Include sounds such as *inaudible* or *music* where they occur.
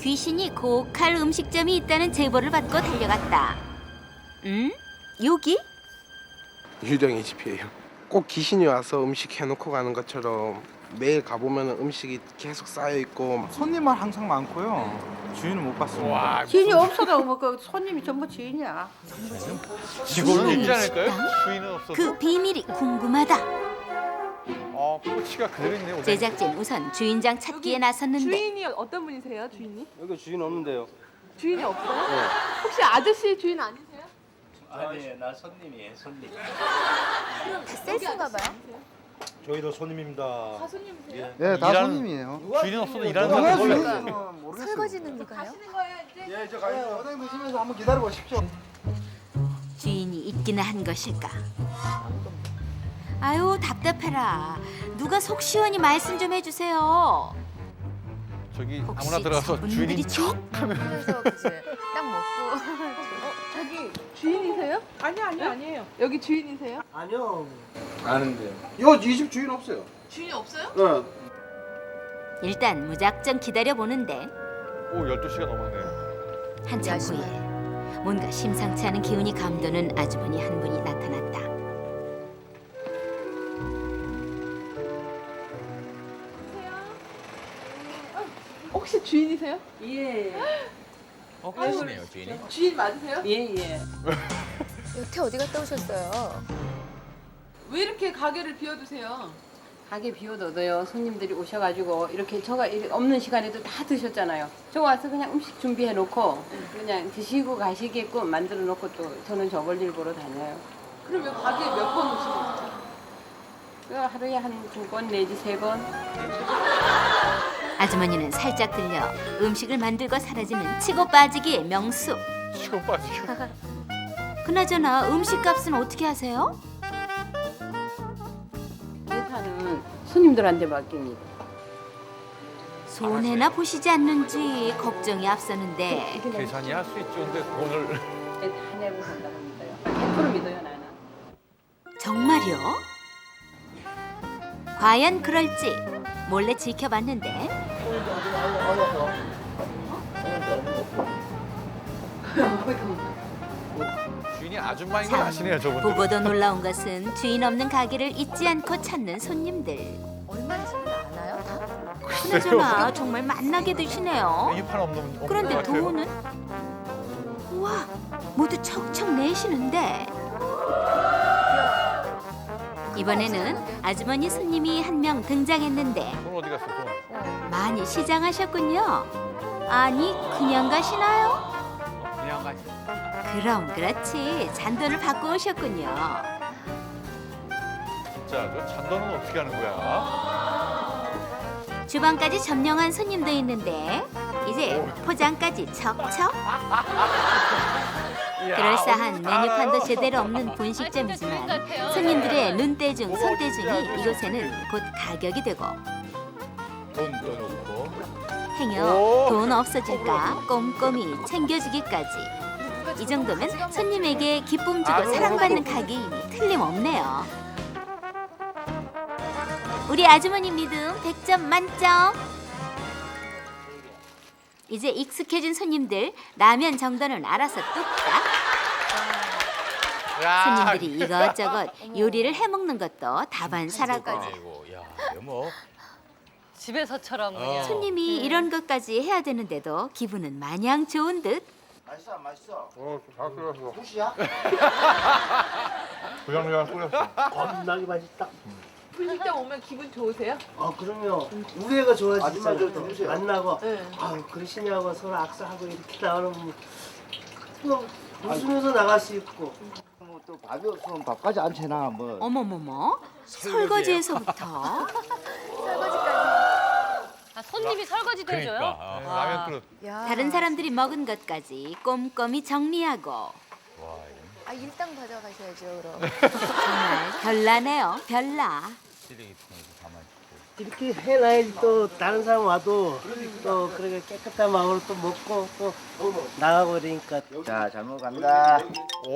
귀신이 고칼 음식점이 있다는 제보를 받고 달려갔다. 음? 여기? 유령의 집이에요. 꼭 귀신이 와서 음식 해놓고 가는 것처럼 매일 가보면 음식이 계속 쌓여 있고 손님은 항상 많고요. 주인은 못 봤습니다. 와, 지인이 없어도 뭐그 손님이 전부 지인이야. 직원은 있지 않을까요? 주인은 없어도. 그 비밀이 궁금하다. 어, 꼬치가 그대로 있네. 오뎅. 제작진 우선 주인장 찾기에 나섰는데 주인이 어떤 분이세요, 주인이? 여기 주인 없는데요. 주인이 없어요? 혹시 아저씨 주인 아니세요? 아니, 나 손님이에요, 손님. 셀프인가 봐요. 저희도 손님입니다. 다 손님이세요? 네, 다 일하는- 손님이에요. 주인은 없어도 일하는 누가 사람이 주인인지 몰라. 모르겠어요. 설거지는 누가요? 가시는 거예요, 이제? 예, 저 가요. 어디 보시면서 한번 기다려 보십시오. 주인이 있기나 한 것일까? 답답해라. 누가 속 시원히 말씀 좀 해주세요. 저기 아무나 들어가서 저분들이 주인인 주인? 척 *laughs* 하면 그래서 그치. 딱 먹고. *laughs* 저기 주인이세요? 아니, 아니, 아니에요. 여기 주인이세요? 아니요. 아는데요. 이집 주인 없어요. 주인이 없어요? 네. 일단 무작정 기다려 보는데 오, 12시가 넘었네요. 한참. 후에 뭔가 심상치 않은 기운이 감도는 아주머니 한 분이 나타났다. 혹시 주인이세요? 어, 끝이네요, 주인이. 주인 맞으세요? *laughs* 여태 어디 갔다 오셨어요? 왜 이렇게 가게를 비워두세요? 가게 비워둬도요 손님들이 오셔가지고 이렇게 저가 이- 없는 시간에도 다 드셨잖아요. 저 와서 그냥 음식 준비해 놓고 그냥 드시고 가시게끔 만들어 놓고 또 저는 저걸 일 보러 다녀요. 그럼 왜 가게에 몇 번 오시는 거예요? 그 하루에 한 두 번 내지 세 번. *laughs* 아주머니는 살짝 들려 음식을 만들고 사라지는 치고 빠지기의 명수. 치고. *laughs* 그나저나 음식값은 어떻게 하세요? 예산은 손님들한테 맡깁니다. 손해나 보시지 않는지 걱정이 앞서는데 계산이 할 수 있죠. 근데 돈을 다 내고 산다고 믿어요. 100% 믿어요 나는. 정말요? 과연 그럴지 몰래 지켜봤는데 주인이 아줌마인 걸 아시네요, 저분들. 보고도 놀라운 것은 주인 없는 가게를 잊지 않고 찾는 손님들. 아나요? 다? 그나저나 정말 만나게 되시네요. 메뉴판 없는 없는 그런데 것 같아요. 돈은? 우와, 모두 척척 내시는데 이번에는 아주머니 손님이 한 명 등장했는데 돈 어디 갔어, 돈? 많이 시장하셨군요. 아니 그냥 가시나요? 그냥 가지. 그럼 그렇지 잔돈을 받고 오셨군요. 진짜 저 잔돈은 어떻게 하는 거야? 주방까지 점령한 손님도 있는데 이제 포장까지 척척. *laughs* 그럴싸한 메뉴판도. 제대로 *laughs* 없는 분식점이지만 손님들의 눈대중 손대중이 이곳에는 곧 가격이 되고 돈. 행여 오. 돈 없어질까 꼼꼼히 챙겨주기까지 이 정도면 손님에게 기쁨 주고. 사랑받는 가게이니 틀림없네요 우리 아주머니 믿음 100점 만점 이제 익숙해진 손님들 라면 정도는 알아서 뚝딱 야, 손님들이 이것저것 요리를 해 먹는 것도 다반사라고 아이고, 야, 이거 뭐. 집에서처럼 어. 그냥. 손님이 이런 것까지 해야 되는데도 기분은 마냥 좋은 듯 맛있어, 맛있어. 어, 다 끓였어. 혹시야? 부장님이랑 끓였어. 겁나게 맛있다. 분식점 오면 기분 좋으세요? 아, 그럼요. 우리 애가 좋아지잖아. 아줌마 좀 드세요. 만나고, 네. 아유, 그러시냐고 서로 악수하고 이렇게 나오면 뭐, 웃으면서 나갈 수 있고. 뭐 또 밥이 없으면 밥까지 안 채나 뭐. 어머머머 설거지에서부터 *laughs* 아, 손님이 설거지도 해줘요? 그러니까 어, 라면 그릇. 야. 다른 사람들이 먹은 것까지 꼼꼼히 정리하고 아 일당 받아가셔야죠 그럼. *laughs* 정말 별나네요 별나 쓰레기통에서 가만히 있고. 이렇게 해놔야지 또 다른 사람 와도 또 그렇게 깨끗한 마음으로 또 먹고 또 나가고 그러니까. 자, 잘 먹어갑니다.